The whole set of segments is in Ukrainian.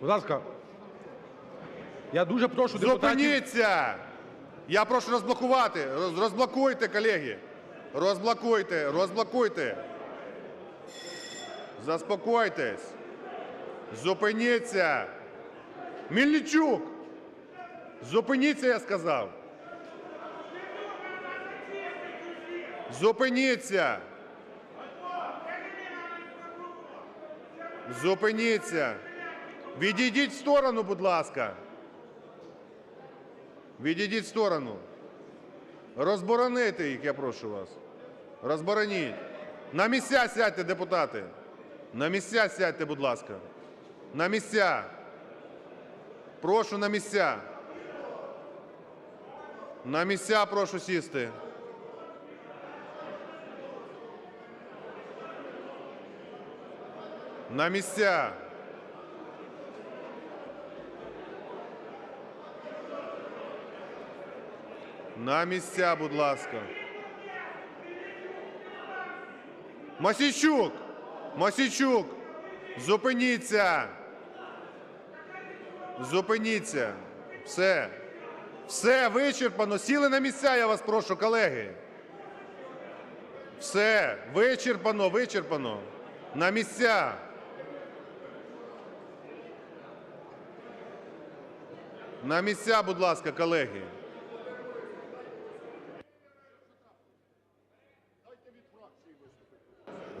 Будь ласка. Я дуже прошу депутатів. Зупиніться! Я прошу розблокувати. Розблокуйте, колеги. Розблокуйте, розблокуйте. Заспокойтесь. Зупиніться. Мільничук! Зупиніться, я сказав. Зупиніться. Зупиніться. Відійдіть в сторону, будь ласка. Відійдіть в сторону. Розборонити їх, я прошу вас. Розбороніть. На місця сядьте, депутати. На місця сядьте, будь ласка. На місця. Прошу на місця. На місця прошу сісти. На місця. На місця, будь ласка. Масійчук! Масійчук! Зупиніться! Зупиніться! Все. Все, вичерпано. Сіли на місця, я вас прошу, колеги. Все, вичерпано, вичерпано. На місця. На місця, будь ласка, колеги.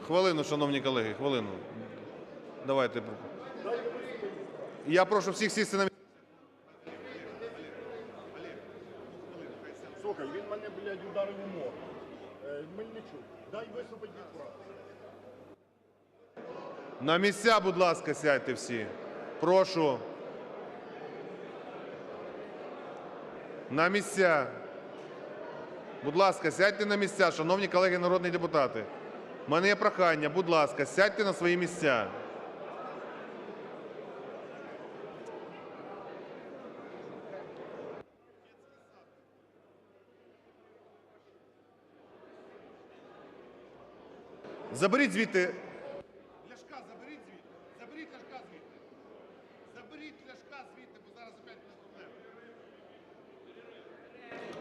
Хвилину, шановні колеги, хвилину. Давайте. Я прошу всіх сісти на місця. Слухай, він мене, блядь, ударив у морду. Е, Мельничук, дай виступити від фракції. На місця, будь ласка, сядьте всі. Прошу. На місця. Будь ласка, сядьте на місця, шановні колеги народні депутати. У мене є прохання, будь ласка, сядьте на свої місця. Заберіть звідти Ляшка заберіть звідти. Заберіть Ляшка звідти. Заберіть Ляшка звідти, бо зараз опять.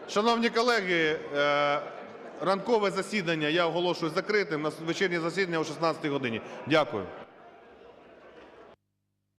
Шановні колеги, е, ранкове засідання я оголошую закритим. Вечірнє засідання о 16 годині. Дякую.